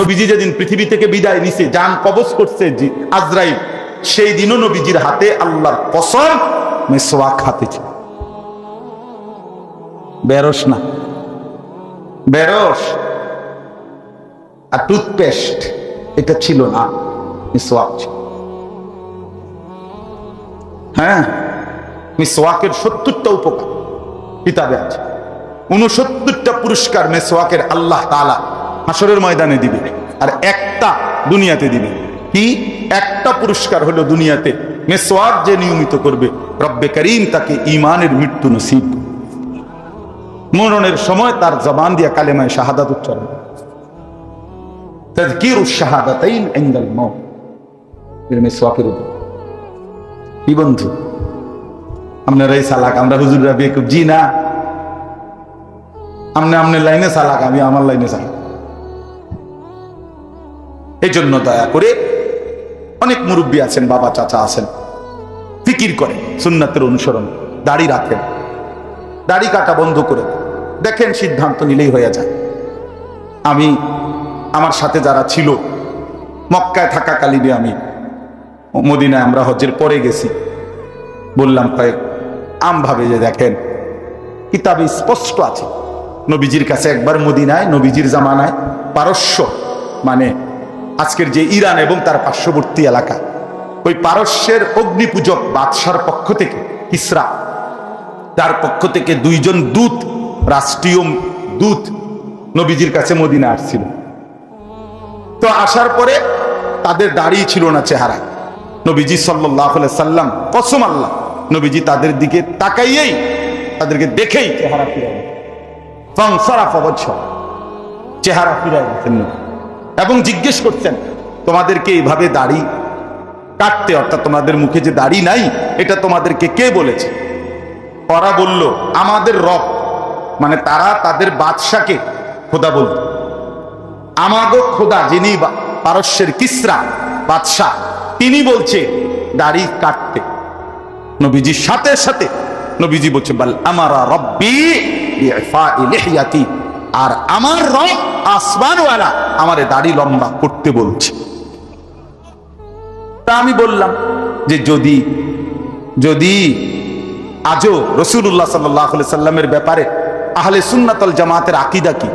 নবীজি যেদিন পৃথিবী থেকে বিদায় নিছে যান কবজ করছে আজরাইল, সেই দিনও নবীজির হাতে আল্লাহর কসম মেসোয়াক হাতে ছিল। বেরস না। বেরস। আর টুথপেস্ট, এটা ছিল না, মিসওয়াক ছিল। হ্যাঁ? মিসওয়াকের সত্তরটা উপকার, কিতাবে আছে। উনসত্তরটা পুরস্কার মেসওয়াকের আল্লাহ তালা হাসরের ময়দানে দিবে আর একটা দুনিয়াতে দিবে। কি? একটা পুরস্কার হলো দুনিয়াতে। মেসওয়াক যে নিয়মিত করবে, রব্বে করিম তাকে ইমানের মৃত্যু নসিব মরণের সময় তার জবান দিয়া কালেমায় শাহাদাত উচ্চারণ তাজকির শাহাদাতাইন সালাক, আমরা জি না। আমনে আমনে লাইনে সালাক আমি আমার লাইনে সালাক। এই জন্য দয়া করে অনেক মুরব্বী আছেন, বাবা, চাচা আছেন। ফিকির করে সুন্নাতের অনুসরণ, দাড়ি রাখেন, দাড়ি কাটা বন্ধ করে দেখেন সিদ্ধান্ত নিলেই হয়ে যায়। আমি, আমার সাথে যারা ছিল, মক্কায় থাকাকালীনে আমি, মদিনায় আমরা হজ্জের পরে গেছি। বললাম কয়েক আম ভাবে যে দেখেন, কিতাবে স্পষ্ট আছে। নবীজির কাছে একবার মদিনায়, নবীজির জামানায়, পারস্য মানে আজকের যে ইরান এবং তার পার্শ্ববর্তী এলাকা, ওই পারস্যের অগ্নিপূজক বাদশার পক্ষ থেকে, ইসরা, তার পক্ষ থেকে দুইজন দূত, রাষ্ট্রীয় দূত নবীজির কাছে মদিনা আসছিল। তো আসার পরে তাদের দাঁড়িয়ে ছিল না চেহারা নবীজি সাল্লাহ সাল্লাম, কসম আল্লাহ, নবীজি তাদের দিকে তাকাইয়েই তাদেরকে দেখেই চেহারা ফিরাই চেহারা ফিরাই। এবং জিজ্ঞেস করছেন, তোমাদেরকে এইভাবে দাড়ি কাটতে, অর্থাৎ তোমাদের মুখে যে দাড়ি নাই, এটা তোমাদেরকে কে বলেছে? ওরা বলল, আমাদের রব মানে তারা তাদের বাদশাকে খোদা বলত। আমাগো খোদা, যিনি পারস্যের কিসরা বাদশাহ, তিনি বলছে দাড়ি কাটতে। নবীজির সাথে সাথে, নবীজি বলছে বল আমারা রব্বি আর আমার রব আসমানওয়ালা আমারে দাড়ি লম্বা করতে বলছে। তা আমি বললাম যে যদি যদি আজও রসুল্লাহ সাল্লাহ সাল্লামের ব্যাপারে আহলে সুন্নাতল জামাতের আকিদা কি?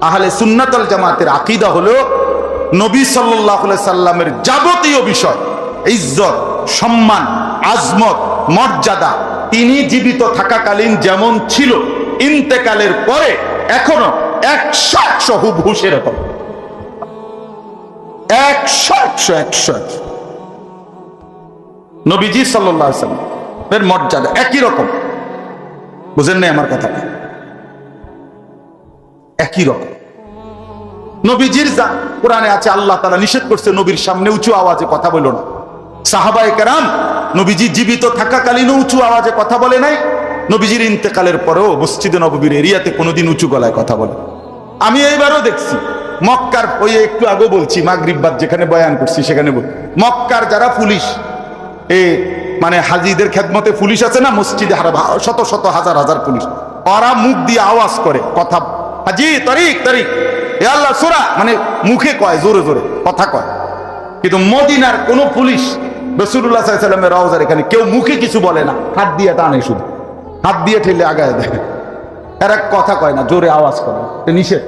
আহলে সুন্নাতল জামাতের আকিদা হলো নবী সাল্লাহ সাল্লামের যাবতীয় বিষয়, ইজ্জত, সম্মান, আজমত, মর্যাদা, তিনি জীবিত থাকাকালীন যেমন ছিল, ইন্তেকালের পরে এখনও একশো একশো হুবহু একশো একশো নবীজি সাল্লাহ সাল্লাম এর মর্যাদা একই রকম। বুঝেন নাই আমার কথাটা? একই রকম। নবীজির যা কোরআনে আছে, আল্লাহ তারা নিষেধ করছে, নবীর সামনে উঁচু আওয়াজে কথা বলো না। সাহাবায়ে কেরাম, নবীজি জীবিত থাকাকালীন উঁচু আওয়াজে কথা বলে নাই। নবীজির ইন্তেকালের পরেও মসজিদে নবীর এরিয়াতে কোনোদিন উঁচু গলায় কথা বলে। আমি এইবারও দেখছি, মক্কার ওই একটু আগে বলছি মাগরিববাদ যেখানে বয়ান করছি সেখানে বল, মক্কার যারা পুলিশ, এ মানে হাজিদের খেদমতে পুলিশ আছে না, মসজিদে শত শত হাজার হাজার পুলিশ, ওরা মুখ দিয়ে আওয়াজ করে, কথা, হাজি, তরিক তরিক। এ আল্লাহ, সুরা মানে মুখে কয়, জোরে জোরে, কথা কয়। কিন্তু মদিনার কোন পুলিশ রসুল্লাহ সাল্লামের রওজার এখানে কেউ মুখে কিছু বলে না, হাত দিয়ে টানে শুধু। হাত দিয়ে ঠেলে আগায় দেয়। এরা কথা কয় না, জোরে আওয়াজ করে। এটা নিষেধ।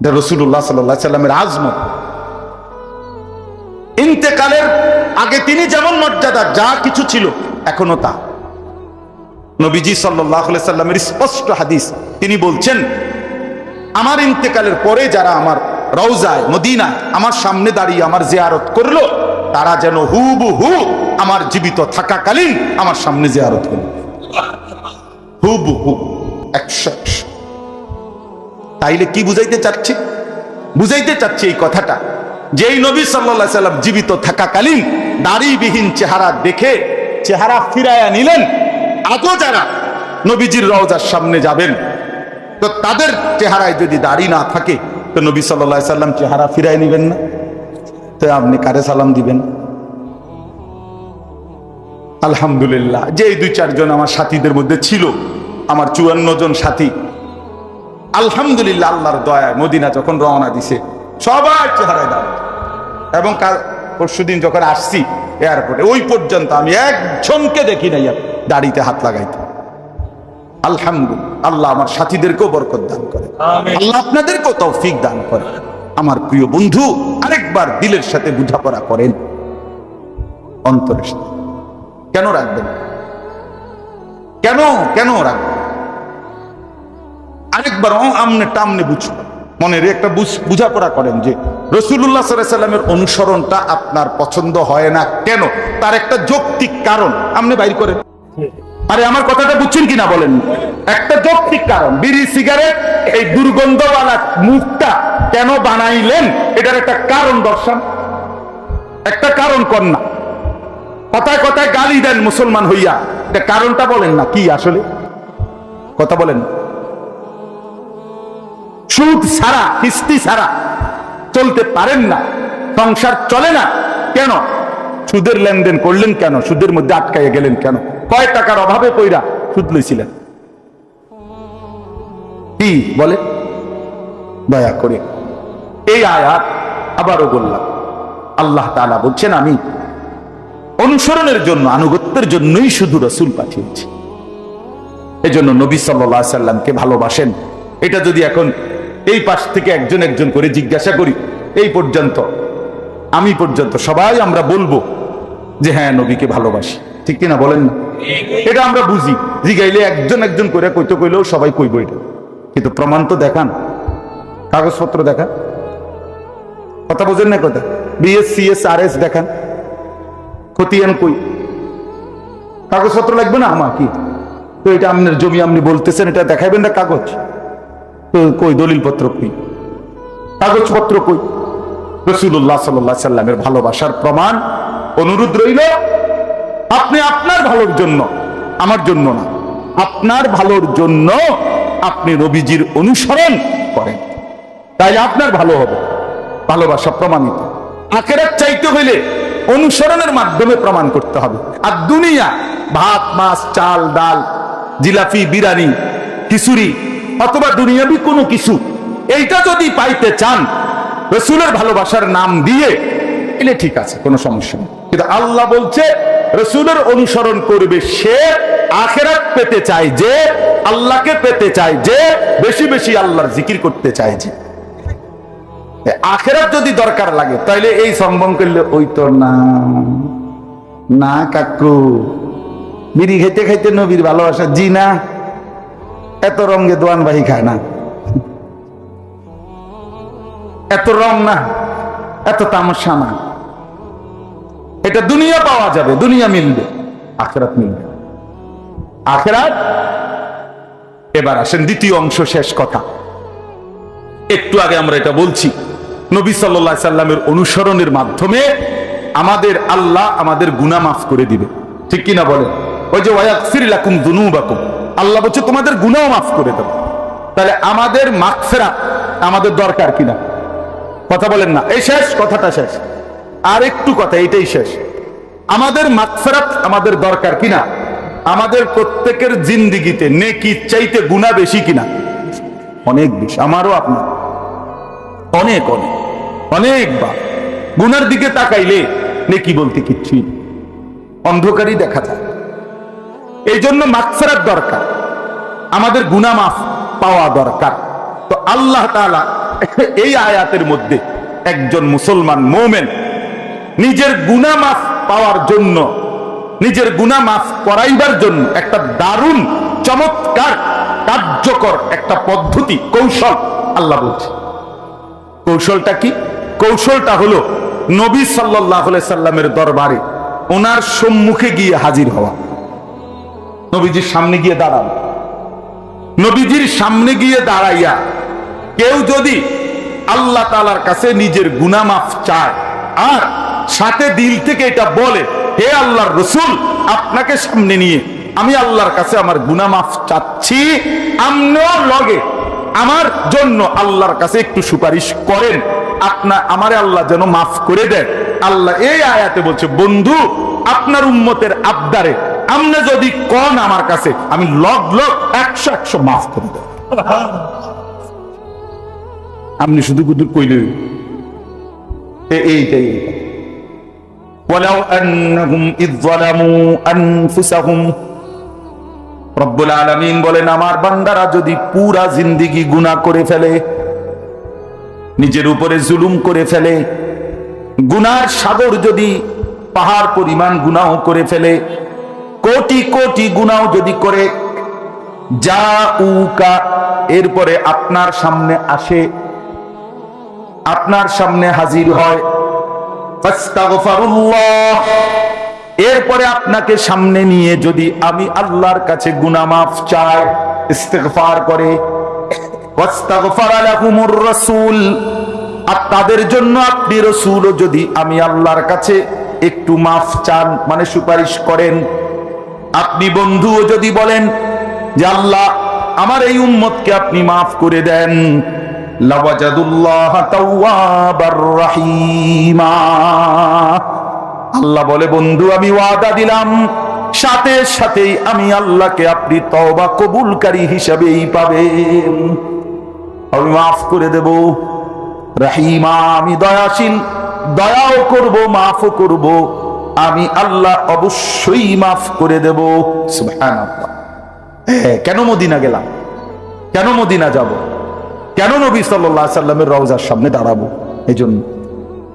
এটা রসুল্লাহ সাল্লাহ সাল্লামের আজমত। ইন্তেকালের আগে তিনি যেমন মর্যাদা, যা কিছু ছিল, এখনও তা। নবীজি সাল্লাহ সাল্লামের স্পষ্ট হাদিস, তিনি বলছেন, আমার ইন্তেকালের পরে যারা আমার রওজায়, মদিনায় আমার সামনে দাঁড়িয়ে আমার জিয়ারত করল তারা যেন হুবু হু আমার জীবিত থাকাকালীন আমার সামনে জিয়ারত করল হুবু হু একশো তাইলে কি বুঝাইতে চাচ্ছি? বুঝাইতে চাচ্ছি এই কথাটা, যেই নবী সাল্লাহ সাল্লাম জীবিত থাকাকালীন দাড়িবিহীন চেহারা দেখে চেহারা ফিরাইয়া নিলেন আজও যারা নবীজির রওজার সামনে যাবেন, তো তাদের চেহারায় যদি দাড়ি না থাকে, তো নবী সাল্লাহ সাল্লাম চেহারা ফিরাই নিবেন না। তো আপনি কারে সালাম দিবেন? আলহামদুলিল্লাহ যে এই দুই চারজন আমার সাথীদের মধ্যে ছিল আমার চুয়ান্ন জন সাথী আলহামদুলিল্লাহ আল্লাহর দয়ায় মদিনা যখন রওনা দিছে সবাই চেহারায় দাঁড়ায় এবং কাল পরশুদিন যখন আসছি এয়ারপোর্টে ওই পর্যন্ত আমি একজনকে দেখি নাই আর দাড়িতে হাত লাগাইতে। আলহামদুলিল্লাহ আল্লাহ আমার সাথীদেরকেও বরকত দান করে। আল্লাহ আপনাদেরকেও তৌফিক দান করে। আমার প্রিয় বন্ধু আরেকবার দিলের সাথে বোঝাপড়া করেন। অন্তরের সাথে কেন রাখবেন? কেন? কেন রাখবেন? আরেকবার আমনে, টামনে বুঝো মনের একটা বুঝাপড়া করেন যে রসুল্লাহ সাল্লামের অনুসরণটা আপনার পছন্দ হয় না। কেন? তার একটা যৌক্তিক কারণ। আপনি বাইর করেন। আরে, আমার কথাটা বুঝছেন কিনা বলেন? একটা যৌক্তিক কারণ। বিড়ি, সিগারেট, এই দুর্গন্ধওয়ালা মুখটা কেন বানাইলেন? এটার একটা কারণ দর্শন। একটা কারণ কন্যা। কথায় কথায় গালি দেন মুসলমান হইয়া। এটা কারণটা বলেন না, কি আসলে? কথা বলেন। সুদ ছাড়া, কিস্তি ছাড়া চলতে পারেন না। সংসার চলে না। কেন? সুদের লেনদেন করলেন কেন? সুদের মধ্যে আটকাইয়া গেলেন কেন? কয় টাকার অভাবে কইরা সুদ লইছিলেন? কি বলে? দয়া করে। এই আয়াত আবারও বললাম, আল্লাহ তাআলা বলছেন, আমি অনুসরণের জন্য, আনুগত্যের জন্যই শুধু রসুল পাঠিয়েছি। এজন্য নবী সাল্লাহ সাল্লামকে ভালোবাসেন। এটা যদি এখন এই পাশ থেকে একজন একজন করে জিজ্ঞাসা করি, এই পর্যন্ত, আমি পর্যন্ত সবাই আমরা বলব যে হ্যাঁ নবীকে ভালোবাসি। ঠিক কিনা বলেন না? এটা আমরা বুঝি। জিগাইলে একজন একজন করে কইতে কইলেও সবাই কইব এটা। কিন্তু প্রমাণ তো দেখান। কাগজপত্র দেখান। কথা বোঝেন না কথা? বিএস সিএস আর এস দেখান। খতিয়ান কই? কাগজপত্র লাগবে না? আমার কি? তো এটা আপনার জমি আপনি বলতেছেন, এটা দেখাবেন না কাগজ? তো কই দলিল পত্র কই? কাগজপত্র কই? রসুল্লাহ সাল্লাহ সাল্লামের ভালোবাসার প্রমাণ অনুরোধ রইল, আপনি আপনার ভালোর জন্য, আমার জন্য না, আপনার ভালোর জন্য আপনি রবিজির অনুসরণ করেন। তাই আপনার ভালো হবে। ভালোবাসা প্রমাণিত। আখেরাত চাইতে হইলে অনুসরণের মাধ্যমে প্রমাণ করতে হবে। আর দুনিয়া, ভাত, মাছ, চাল, ডাল, জিলাপি বিরানি খিচুড়ি অথবা দুনিয়াবি কোনো কিছু, এইটা যদি পাইতে চান, রসুলের ভালোবাসার নাম দিয়ে, এলে ঠিক আছে, কোনো সমস্যা নেই। কিন্তু আল্লাহ বলছে, রসুলের অনুসরণ করবে সে, আখেরাত পেতে চায় যে, আল্লাহকে পেতে চায় যে, বেশি বেশি আল্লাহর জিকির করতে চায় যে। আখেরাত যদি দরকার লাগে, তাইলে এই সম্ভব করলে ওই তো না না, কাকু। বিড়ি খাইতে খাইতে নবীর ভালোবাসা, জি না। এত রঙে দোয়ান বাহি খায় না। এত রং না, এত তামসা না। এটা দুনিয়া পাওয়া যাবে, দুনিয়া মিলবে, আখেরাত মিলবে। আখেরাত, এবার আসেন দ্বিতীয় অংশ, শেষ কথা। একটু আগে আমরা এটা বলছি। নবী সাল্লাহ সাল্লামের অনুসরণের মাধ্যমে আমাদের আল্লাহ আমাদের গুনাহ মাফ করে দিবে। ঠিক কিনা বলেন? ওই যে ওয়াকফির লাকুম দুনুবাকুম আল্লাহ বলছে, তোমাদের গুনাহ মাফ করে দেবো। তাহলে আমাদের মাগফিরাত আমাদের দরকার কিনা? কথা বলেন না। এই শেষ, কথাটা শেষ। আর একটু কথা এটাই শেষ। আমাদের মাগফিরাত আমাদের দরকার কিনা? আমাদের প্রত্যেকের জিন্দিগিতে নেকি চাইতে গুণা বেশি কিনা? অনেক বেশি। আমারও আপনার। অনেক অনেক। অনেকবার। গুনার দিকে তাকাইলে নেকি বলতে কিচ্ছুই অন্ধকারই দেখা যায়। এই জন্য মাকসারাত দরকার। আমাদের গুনা মাফ পাওয়া দরকার। তো আল্লাহ তাআলা এই আয়াতের মধ্যে একজন মুসলমান মোমেন নিজের গুনা মাফ পাওয়ার জন্য, নিজের গুনা মাফ করাইবার জন্য একটা দারুণ, চমৎকার, কার্যকর একটা পদ্ধতি, কৌশল আল্লাহ বলছে। কৌশলটা কি? কৌশলটা হলো নবী সাল্লাহ সাল্লামের দরবারে ওনার সম্মুখে গিয়ে হাজির হওয়া। নবীজির সামনে গিয়ে দাঁড়ানো। নবীজির সামনে গিয়ে দাঁড়াইয়া কেউ যদি আল্লাহ তালার কাছে নিজের গুনামাফ চায় আর সাথে দিল থেকে এটা বলে, হে আল্লাহর রসুল, আপনাকে সামনে নিয়ে আমি আল্লাহর কাছে আমার গুনামাফ চাচ্ছি। আমনেও লগে আমার জন্য আল্লাহর কাছে একটু সুপারিশ করেন আপনার আমারে আল্লাহ যেন মাফ করে দেন আল্লাহ এই আয়াতে বলছে বন্ধু আপনার উম্মতের আবদারে আমনে যদি কন আমার কাছে আমি লগ লগ একশো একশো মাফ করে দেব আপনি শুধু শুধু কইলে এইটাই ولو أنهم إذ ظلموا أنفسهم রব্বুল আলামিন বলেন, আমার বান্দারা যদি পুরা জিন্দিগি গুনাহ করে ফেলে, নিজের উপরে জুলুম করে ফেলে গুনার সাগর যদি পাহাড় পরিমাণ গুনাহ করে ফেলে, কোটি কোটি গুনাহ যদি করে, যা উকা এরপরে আপনার সামনে আসে, আপনার সামনে হাজির হয়। এরপরে আপনাকে সামনে নিয়ে যদি আমি আল্লাহর কাছে গুনাহ মাফ চাই, ইস্তেগফার করে রাসূল, আর তাদের জন্য আপনি রসুলও যদি আমি আল্লাহর কাছে একটু মাফ চান মানে সুপারিশ করেন, আপনি বন্ধুও যদি বলেন যে আল্লাহ আমার এই উম্মতকে আপনি মাফ করে দেন তাওয়াবার রাহিমা। আল্লাহ বলে বন্ধু আমি ওয়াদা দিলাম। সাথে সাথেই আমি আল্লাহকে আপনি তওবা কবুলকারী হিসাবেই পাবেন। আমি মাফ করে দেব। রাহিমা আমি দয়াশীল। দয়াও করব মাফও করব। আমি আল্লাহ অবশ্যই মাফ করে দেব। হ্যাঁ, কেন মদিনা গেলাম? কেন মদিনা যাব? কেন নবী সাল্লাহ সাল্লামের রওজার সামনে দাঁড়াবো? এই জন্য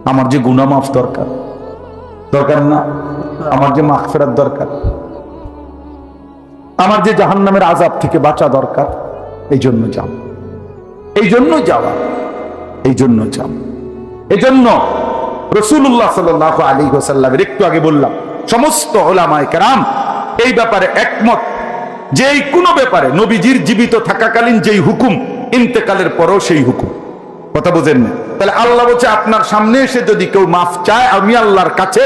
আমার যে গুনা মাফ দরকার। দরকার না। আমার যে মাফ ফেরার দরকার। আমার যে জাহান্নামের আজাব থেকে বাঁচা দরকার এই জন্য যাও। এই জন্য যাওয়া এই জন্য যাও। এই জন্য রসুল্লাহ সাল আলী হোসাল্লামের একটু আগে বললাম, সমস্ত ওলামায় কেরাম এই ব্যাপারে একমত। যে কোনো ব্যাপারে নবীজির জীবিত থাকাকালীন যেই হুকুম, ইন্তেকালের পরও সেই হুকুম। কথা বোঝেন না। তাহলে আল্লাহ বলছে, আপনার সামনে এসে যদি কেউ মাফ চায়, আমি আল্লাহর কাছে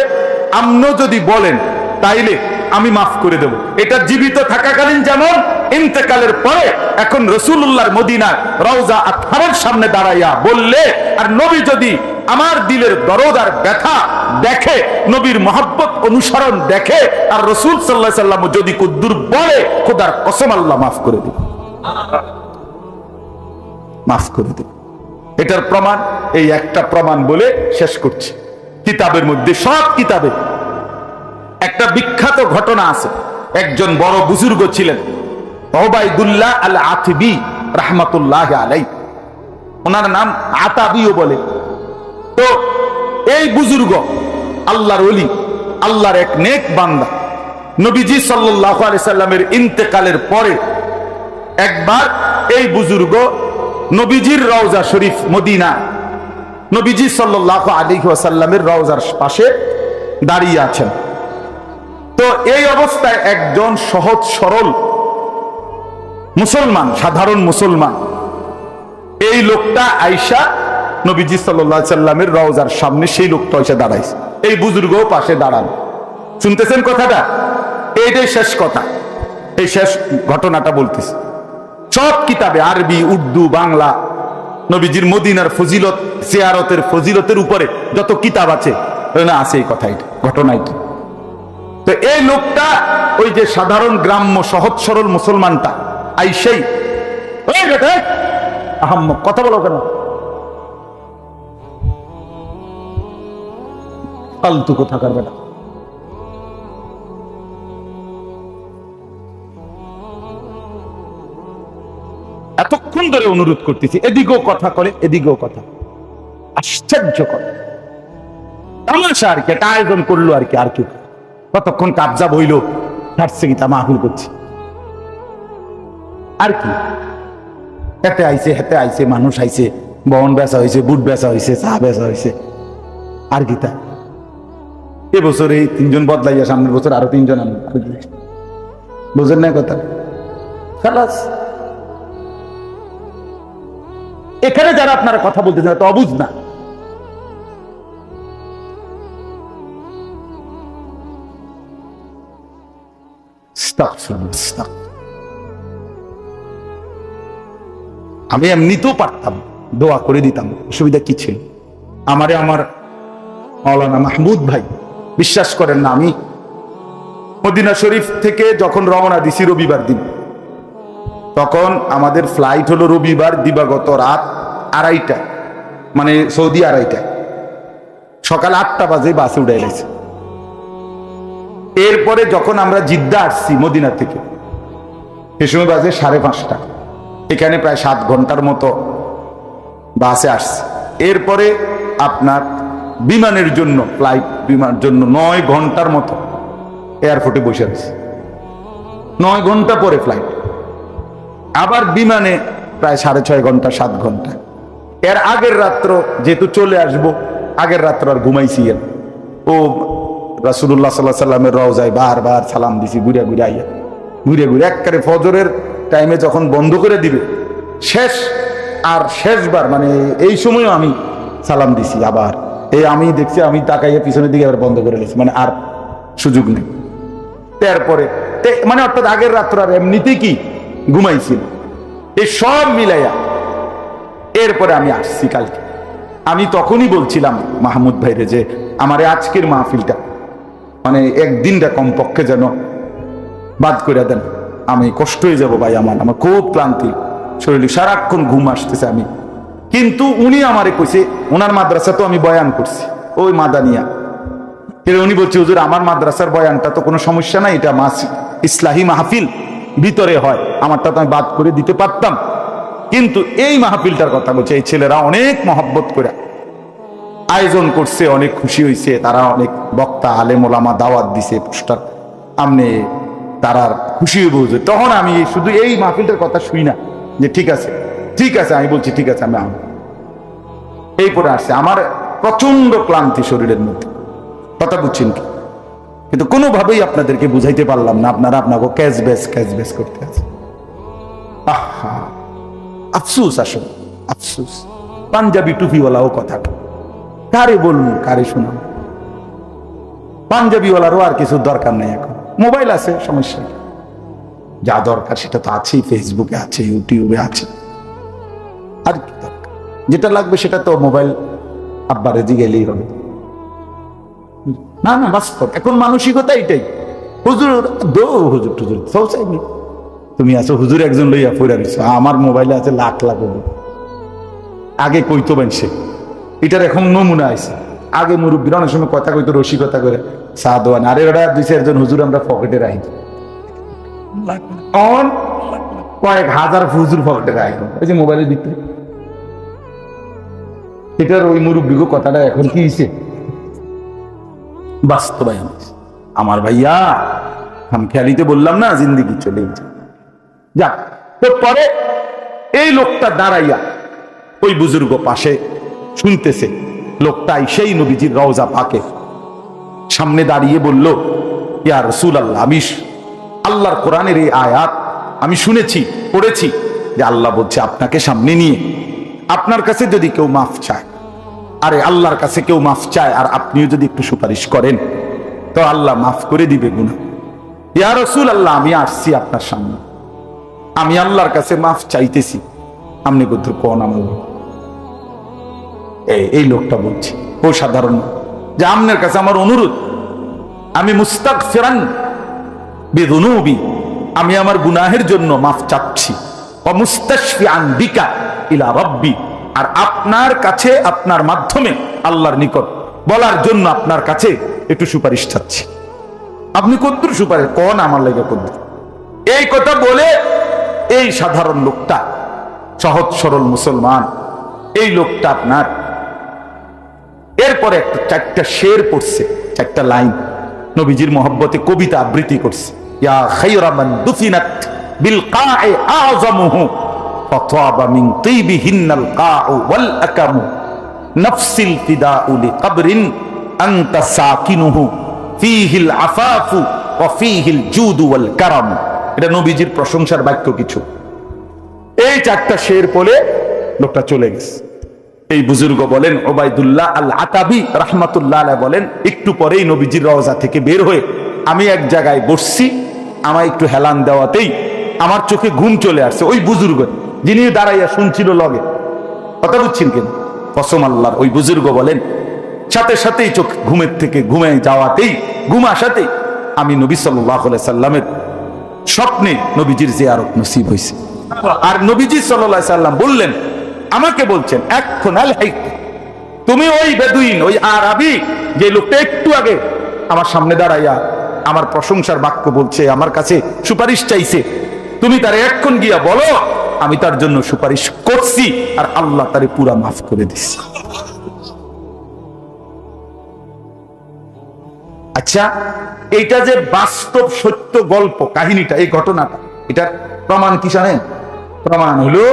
আমনও যদি বলেন, তাইলে আমি মাফ করে দেব। এটা জীবিত থাকাকালীন যেমন ইন্তেকালের পরে এখন রসুল্লাহর মদিনার রওজা আথারের সামনে দাঁড়াইয়া বললে, আর নবী যদি আমার দিলের দরদ আর ব্যথা দেখে, নবীর মহাব্বত অনুসরণ দেখে, আর রসুল সাল্লাহ সাল্লাম যদি কুদ্দুর বলে, খোদার কসম আল্লাহ মাফ করে দেব। মাফ করে দেব। এটার প্রমাণ, এই একটা প্রমাণ বলে শেষ করছি। কিতাবের মধ্যে, সব কিতাবে একটা বিখ্যাত ঘটনা আছে। একজন বড় বুজুর্গ ছিলেন, ওবায়দুল্লাহ আল রাহমাতুল্লাহ আলাই ওনার নাম আতাবিও বলে। তো এই বুজুর্গ আল্লাহর অলি আল্লাহর এক নেক বান্দা। নবীজি সাল্লাহ আলি সাল্লামের ইন্তেকালের পরে একবার এই বুজুর্গ নবীজির রওজা শরীফ মদিনা। নবীজি সাল্লাহ আলী ওয়াসাল্লামের রওজার পাশে দাঁড়িয়ে আছেন। তো এই অবস্থায় একজন সহজ সরল মুসলমান, সাধারণ মুসলমান, এই লোকটা আইসা নবীজি সাল্লাহ সাল্লামের রওজার সামনে সেই লোকটা এসে দাঁড়াইছে। এই বুজুর্গ পাশে দাঁড়ান। শুনতেছেন কথাটা? এইটাই শেষ কথা। এই শেষ ঘটনাটা বলতেছি। সব কিতাবে আরবি, উর্দু, বাংলা, নবীজির মদিনার ফজিলত সিয়ারতের ফজিলতের উপরে যত কিতাব আছে, না, আছে এই কথা, এটা ঘটনা তো এই লোকটা, ওই যে সাধারণ গ্রাম্য, সহজ, সরল মুসলমানটা আই সেই কথা বলো কেন? ফালতু কোথাকার বেটা? এতক্ষণ ধরে অনুরোধ করতেছি, এদিকেও কথা করে এদিকেও কথা। আশ্চর্য করে তামাশা আর কি, একটা আয়োজন করল আর কি আর কি। কতক্ষণ কাবজা বইল ছাড়ছে গীতা মাহফিল করছি। আর কি। হেতে আইছে হেতে আইছে, মানুষ আইছে, বন বেচা হয়েছে বুট বেচা হয়েছে চা বেচা হয়েছে আর গীতা এ বছর এই তিনজন বদলাইয়া, সামনের বছর আরও তিনজন আনবে। কি? বুঝেন না কথা? খালাস। এখানে যারা আপনারা কথা বলতেছেন তো অবুঝ না। আমি এমনিতেও পারতাম, দোয়া করে দিতাম, অসুবিধা কি ছিল? আমারে আমার মাওলানা মাহমুদ ভাই, বিশ্বাস করেন না আমি। মদিনা শরীফ থেকে যখন রওনা দিছি রবিবার দিন তখন আমাদের ফ্লাইট হলো রবিবার দিবাগত রাত আড়াইটা মানে সৌদি আড়াইটা। সকাল আটটা বাজে বাসে উঠে গেছে। এরপরে যখন আমরা জিদ্দা আসছি মদিনা থেকে সে সময় বাজে সাড়ে পাঁচটা। এখানে প্রায় সাত ঘণ্টার মতো বাসে আসছে। এরপরে আপনার বিমানের জন্য ফ্লাইট বিমানের জন্য নয় ঘণ্টার মতো এয়ারপোর্টে বসে আছে। নয় ঘণ্টা পরে ফ্লাইট আবার বিমানে প্রায় সাড়ে ছয় ঘণ্টা, সাত ঘণ্টা। এর আগের রাত্র যেহেতু চলে আসব, আগের রাত্র আর ঘুমাইছি। ও রাসুল্লাহ সাল্লাহ সাল্লামের রওজায় বারবার সালাম দিছি, ঘুরে ঘুরে আইয়া। ঘুরে ঘুরে একবারে ফজরের টাইমে যখন বন্ধ করে দিবে, শেষ আর শেষবার মানে এই সময়ও আমি সালাম দিছি আবার। এই আমি দেখছি, আমি তাকাইয়া পিছনের দিকে আবার বন্ধ করে দিয়েছি মানে আর সুযোগ নেই। তারপরে মানে অর্থাৎ আগের রাত্র আর এমনিতেই কি ঘুমাইছিল। এই সব মিলাইয়া এরপরে আমি আসছি কালকে। আমি তখনই বলছিলাম, মাহমুদ ভাইরে যে, আমার আজকের মাহফিলটা মানে একদিনটা কমপক্ষে যেন বাদ করে দেন। আমি কষ্ট হয়ে যাব ভাই আমার আমার খুব ক্লান্তি। শরীরে সারাক্ষণ ঘুম আসতেছে আমি। কিন্তু উনি আমারে কইছে ওনার মাদ্রাসা তো আমি বয়ান করছি, ওই মাদানিয়া। উনি বলছে, হুজুর, আমার মাদ্রাসার বয়ানটা তো কোনো সমস্যা নাই, এটা মাস, ইসলাহি মাহফিল। ভিতরে হয়। আমারটা তো আমি বাদ করে দিতে পারতাম। কিন্তু এই মাহফিলটার কথা বলছে, এই ছেলেরা অনেক মহব্বত করে। আয়োজন করছে, অনেক খুশি হয়েছে তারা অনেক বক্তা, আলেম, ওলামা দাওয়াত দিছে, পোস্টার। আমনে তারা খুশি হুজুর। তখন আমি শুধু এই মাহফিলটার কথা শুই না, যে ঠিক আছে ঠিক আছে, আমি বলছি, ঠিক আছে, আমি আম এই পরে আসছে, আমার প্রচণ্ড ক্লান্তি শরীরের মধ্যে। কথা বুঝছেন কি? কিন্তু কোনোভাবেই আপনাদেরকে বুঝাইতে পারলাম না আপনারা আপনাকে ক্যাশ ব্যাস ক্যাশ ব্যাস করতে আছে আহা, আফসুস আসলে আফসুস। পাঞ্জাবি টুপিওয়ালাও কথা কারে বলব, কারে শোনাবো? পাঞ্জাবিওয়ালারও আর কিছু দরকার নেই এখন। মোবাইল আছে, সমস্যা যা দরকার সেটা তো আছেই, ফেসবুকে আছে, ইউটিউবে আছে। আর কি দরকার? যেটা লাগবে সেটা তো মোবাইল আব্বারে গেলেই হবে। না না, বাস্তব। এখন মানসিকতা এটাই। হুজুর, দো, হুজুর টুজুর সব চাইনি তুমি আছো, হুজুর একজন লইয়া পড়ে রয়েছো আমার মোবাইলে আছে লাখ লাখ। আগে কইতো সে এটার এখন নমুনা আছে। আগে মুরব্বীরা অনেক সময় কথা কইতো, রসিকতা করে। সাদওয়ান, আরে ওরা দুই চারজন হুজুর, আমরা পকেটে রাখি। অন, কয়েক হাজার হুজুর পকেটে রাখি। ওই যে মোবাইলের ভিতরে। এটার ওই মুরব্বীগো কথাটা এখন কি হয়েছে বাস্তবায়ন। আমার ভাইয়া, আমি খেয়ালিতে বললাম না, জিন্দিগি চলে যাক, তো পরে এই লোকটা দাঁড়াইয়া ওই বুজুর্গ পাশে শুনতেছে। লোকটাই সেই নবীজির রওজা পাকে। সামনে দাঁড়িয়ে বলল, ইয়া রসুল আল্লাহ আমি আল্লাহর কোরআনের এই আয়াত আমি শুনেছি, পড়েছি। যে আল্লাহ বলছে আপনাকে সামনে নিয়ে। আপনার কাছে যদি কেউ মাফ চায় আরে আল্লাহর কাছে কেউ মাফ চায়, আর আপনিও যদি একটু সুপারিশ করেন, তো আল্লাহ মাফ করে দিবে গুণা ইয়া রসুল আল্লাহ আমি আসছি আপনার সামনে। আমি আল্লাহর কাছে মাফ চাইতেছি। আপনি কোথাও কোন আমল? এই লোকটা বলছি ও সাধারণ যে আপনার কাছে আমার অনুরোধ, আমি মুস্তাক ফেরান বেদনুবি আমি আমার গুনাহের জন্য মাফ চাচ্ছি। অমুস্তাশফি আন বিকা ইলা রব্বি। আর আপনার কাছে, আপনার মাধ্যমে আল্লাহর নিকট বলার জন্য আপনার কাছে একটু সুপারিশ চাচ্ছি। আপনি কদ্দুর সুপারিশ কন আমার লেগে কদ্দুর। এই কথা বলে এই সাধারণ লোকটা, সহজ সরল মুসলমান, এই লোকটা আপনার। এরপরে একটা চারটা শের পড়ছে, চারটা লাইন। নবীজির মহব্বতে কবিতা আবৃত্তি করছে। ইয়া খায়রা মান দুফিনাত বিল ওয়া ফীহিল জুদু ওয়াল কারাম এটা নবীজির প্রশংসার বাক্য কিছু। এই চারটা শের পড়ে লোকটা চলে গেছে। এই বুজুর্গ বলেন, ওবায়দুল্লাহ আল আতাবি রহমাতুল্লাহ বলেন, একটু পরেই নবীজির রওজা থেকে বের হয়ে আমি এক জায়গায় বসছি আমার একটু হেলান দেওয়াতেই আমার চোখে ঘুম চলে আসছে। ওই বুজুর্গ যিনি দাঁড়াইয়া শুনছিল লগে। কথা বুঝছেন কেন? কসম আল্লাহর, ওই বুজুর্গ বলেন, সাথে সাথেই চোখ ঘুমের থেকে ঘুমে যাওয়াতেই, ঘুম আসাতেই আমি নবী সাল্লাহ সাল্লামের স্বপ্নে নবীজির জিয়ারত নসিব হয়েছে আর নবীজি সাল্লাহ সাল্লাম বললেন, আমাকে বলছেন এখন তুমি ওই বেদুইন, ওই আরবি, যে লোকটা একটু আগে আমার সামনে দাঁড়াইয়া আমার প্রশংসার বাক্য বলছে, আমার কাছে সুপারিশ চাইছে, তুমি তার এখন গিয়া বলো আমি তার জন্য সুপারিশ করছি আর আল্লাহ তারে পুরা মাফ করে দিচ্ছি আচ্ছা এটা যে বাস্তব সত্য গল্প, কাহিনীটা, এই ঘটনাটা, এটার প্রমাণ কি জানেন? প্রমাণ হলো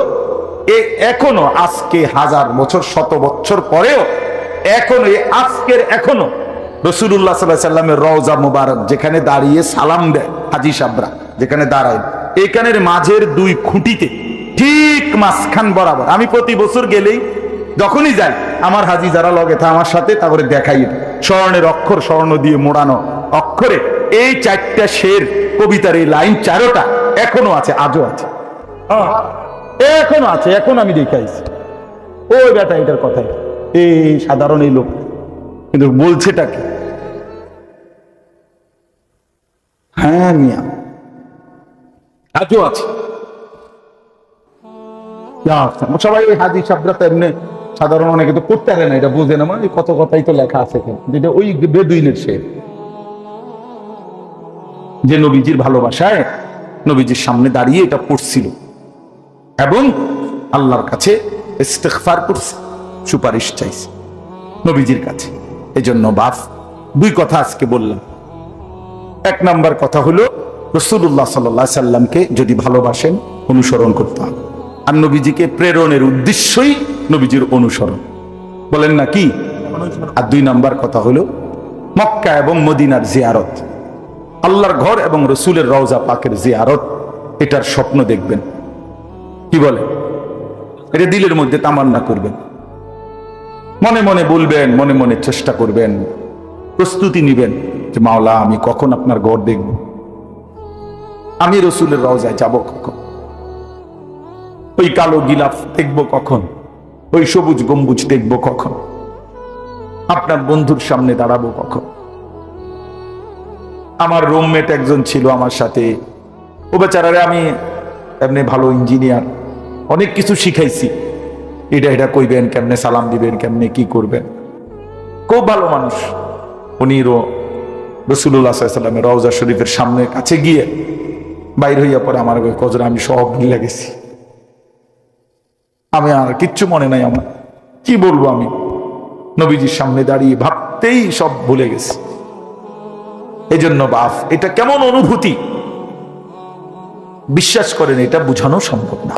এখনও আজকে হাজার বছর, শত বছর পরেও এখনও আজকের এখনও রসুল্লাহ সাল্লাহ সাল্লামের রওজা মুবারক, যেখানে দাঁড়িয়ে সালাম দেয় হাজি সাবরা, যেখানে দাঁড়ায়, এখানের মাঝের দুই খুঁটিতে ঠিক মাঝখান বরাবর। আমি প্রতি বছর গেলেই যখনই যাই আমার হাজি যারা লগে থা আমার সাথে তারপরে দেখাই স্বর্ণের অক্ষর স্বর্ণ দিয়ে মোড়ানো অক্ষরে। এই চারটা শের কবিতার এই লাইন চারোটা এখনও আছে আজও আছে। এখনও আছে এখন আমি দেখাইছি। ওই বেটা এটার কথাই। এই সাধারণ এই লোক। কিন্তু বলছেটা কি? হ্যাঁ মিয়া। আজও আছে। আছে। সবাই ওই হাজি তো এমনি সাধারণ অনেকে তো করতে পারে না, এটা না। মানে কত কথাই তো লেখা আছে যেটা ওই বেদুইনের সে। যে নবীজির ভালোবাসায় নবীজির সামনে দাঁড়িয়ে এটা পড়ছিল। এবং আল্লাহর কাছে সুপারিশ চাইছে নবীজির কাছে। এজন্য বাপ, দুই কথা আজকে বললাম। এক নাম্বার কথা হলো রসুল্লাহ সাল্লাহ সাল্লামকে যদি ভালোবাসেন, অনুসরণ করতে হবে। আর নবীজিকে প্রেরণের উদ্দেশ্যই নবীজির অনুসরণ। বলেন না কি? আর দুই নাম্বার কথা হলো, মক্কা এবং মদিনার জিয়ারত, আল্লাহর ঘর এবং রসুলের রওজা পাকের জিয়ারত, এটার স্বপ্ন দেখবেন। কি বলে? এটা দিলের মধ্যে তামান্না করবেন। মনে মনে বলবেন, মনে মনে চেষ্টা করবেন, প্রস্তুতি নিবেন যে, মাওলা, আমি কখন আপনার ঘর দেখব? আমি রসুলের রওজায় যাব কখন? ওই কালো গিলাফ দেখব কখন? ওই সবুজ গম্বুজ দেখব কখন? আপনার বন্ধুর সামনে দাঁড়াবো কখন? আমার রুমমেট একজন ছিল আমার সাথে। ও বেচারারে আমি এমনি ভালো ইঞ্জিনিয়ার অনেক কিছু শিখাইছি। এটা এটা কইবেন কেমনে, সালাম দিবেন কেমনে, কি করবেন? খুব ভালো মানুষ। উনি রসুল্লাহ সাল্লামের রওজা শরীফের সামনে কাছে গিয়ে বাইর হইয়া পরে আমার কজরা আমি সব ভুলে গেছি। আমি আর কিচ্ছু মনে নাই আমার। কি বলব আমি? নবীজির সামনে দাঁড়িয়ে ভাবতেই সব ভুলে গেছি। জন্য বাফ এটা কেমন অনুভূতি? বিশ্বাস করেন, এটা বোঝানো সম্ভব না।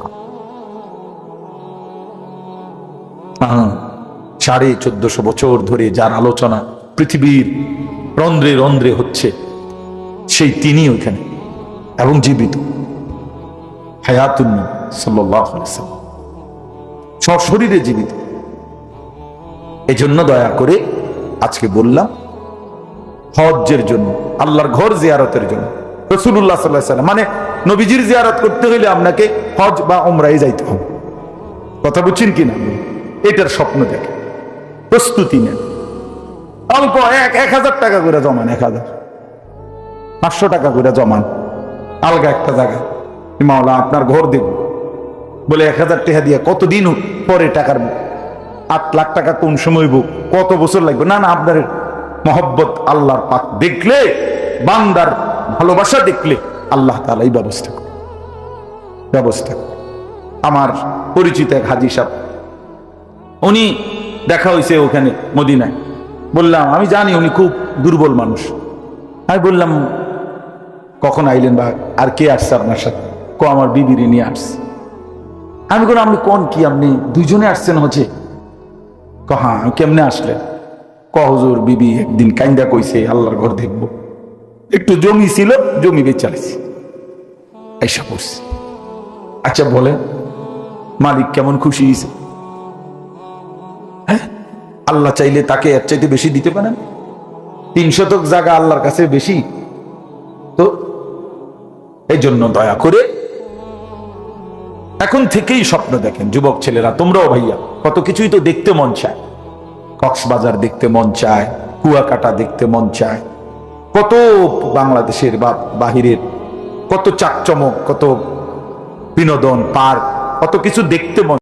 সাড়ে চোদ্দশো বছর ধরে যার আলোচনা পৃথিবীর রন্ধ্রে রন্ধ্রে হচ্ছে, সেই তিনি ওইখানে এবং জীবিত। হায়াতুন সাল্লাহ সশরীরে জীবিত। এজন্য দয়া করে আজকে বললাম, হজ্জের জন্য, আল্লাহর ঘর জিয়ারতের জন্য রসুল্লাহ সাল্লাহ সাল্লাম মানে নবীজির জিয়ারত করতে হলে আপনাকে হজ বা ওমরাই যাইতে হবে। কথা বুঝছেন কিনা এটার স্বপ্ন দেখে, প্রস্তুতি নেন। অল্প এক এক হাজার টাকা করে জমান, এক হাজার। পাঁচশো টাকা করে জমান, আলগা একটা জায়গায়। মাওলা, আপনার ঘর দেখব বলে এক হাজার টাকা দিয়ে কতদিন পরে টাকার আট লাখ টাকা কোন সময় কত বছর লাগবে? না না, আপনার মহব্বত আল্লাহর পাক দেখলে, বান্দার ভালোবাসা দেখলে আল্লাহ তালা এই ব্যবস্থা করে ব্যবস্থা। আমার পরিচিত এক হাজি সাহেব, উনি দেখা হয়েছে ওখানে মদিনায়। বললাম, আমি জানি উনি খুব দুর্বল মানুষ। আমি বললাম, কখন আইলেন বা আর কে আসছে আপনার সাথে? ক, আমার বিবিরি নিয়ে আসছে। আমি বললাম আপনি কোন কি? আপনি দুইজনে আসছেন হচ্ছে? ক হ্যাঁ কেমনে আসলেন ক হুজুর, বিবি একদিন কাইন্দা কইছে, আল্লাহর ঘর দেখব। একটু জমি ছিল, জমি বেচালেছি এইসা পড়ছে। আচ্ছা বলেন, মালিক কেমন খুশি হয়েছে হ্যাঁ? আল্লাহ চাইলে তাকে এর চাইতে বেশি দিতে পারেন। তিন শতক জায়গা আল্লাহর কাছে বেশি। তো এই জন্য দয়া করে এখন থেকেই স্বপ্ন দেখেন, যুবক ছেলেরা, তোমরাও ভাইয়া, কত কিছুই তো দেখতে মন চায়। কক্সবাজার দেখতে মন চায়, কুয়াকাটা দেখতে মন চায়। কত বাংলাদেশের বা, বাহিরের, কত চাকচমক, কত বিনোদন, পার্ক, কত কিছু দেখতে মন